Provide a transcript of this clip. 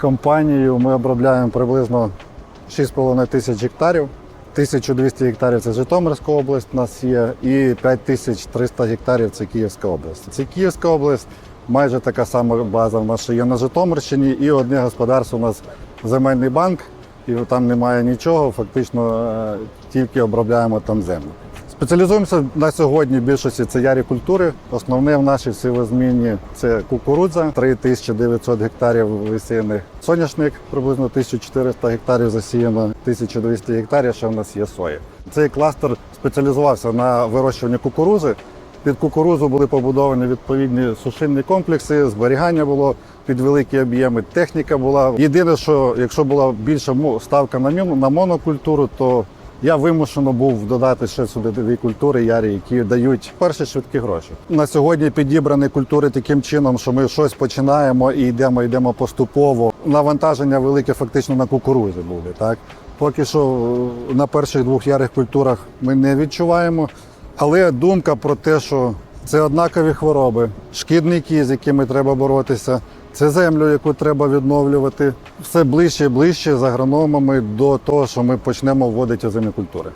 компанією ми обробляємо приблизно 6,5 тисяч гектарів. 1200 гектарів це Житомирська область у нас є, і 5300 гектарів це Київська область. Це Київська область, майже така сама база в нас ще є на Житомирщині, і одне господарство у нас земельний банк, і там немає нічого, фактично е, тільки обробляємо там землю. Спеціалізуємося на сьогодні в більшості це ярі культури. Основне в нашій сивозміні це кукурудза, 3900 гектарів висіяних соняшник, приблизно 1400 гектарів засіяно, 1200 гектарів ще в нас є сої. Цей кластер спеціалізувався на вирощуванні кукурузи. Під кукурузу були побудовані відповідні сушильні комплекси, зберігання було під великі об'єми, техніка була. Єдине, що якщо була більша ставка на монокультуру, то я вимушено був додати ще сюди дві культури ярі, які дають перші швидкі гроші. На сьогодні підібрані культури таким чином, що ми щось починаємо і йдемо, йдемо поступово. Навантаження велике фактично на кукурузі буде. Так поки що е, на перших двох ярих культурах ми не відчуваємо. Але думка про те, що це однакові хвороби, шкідники, з якими треба боротися, це землю, яку треба відновлювати, все ближче і ближче з агрономами до того, що ми почнемо вводити озимі культури.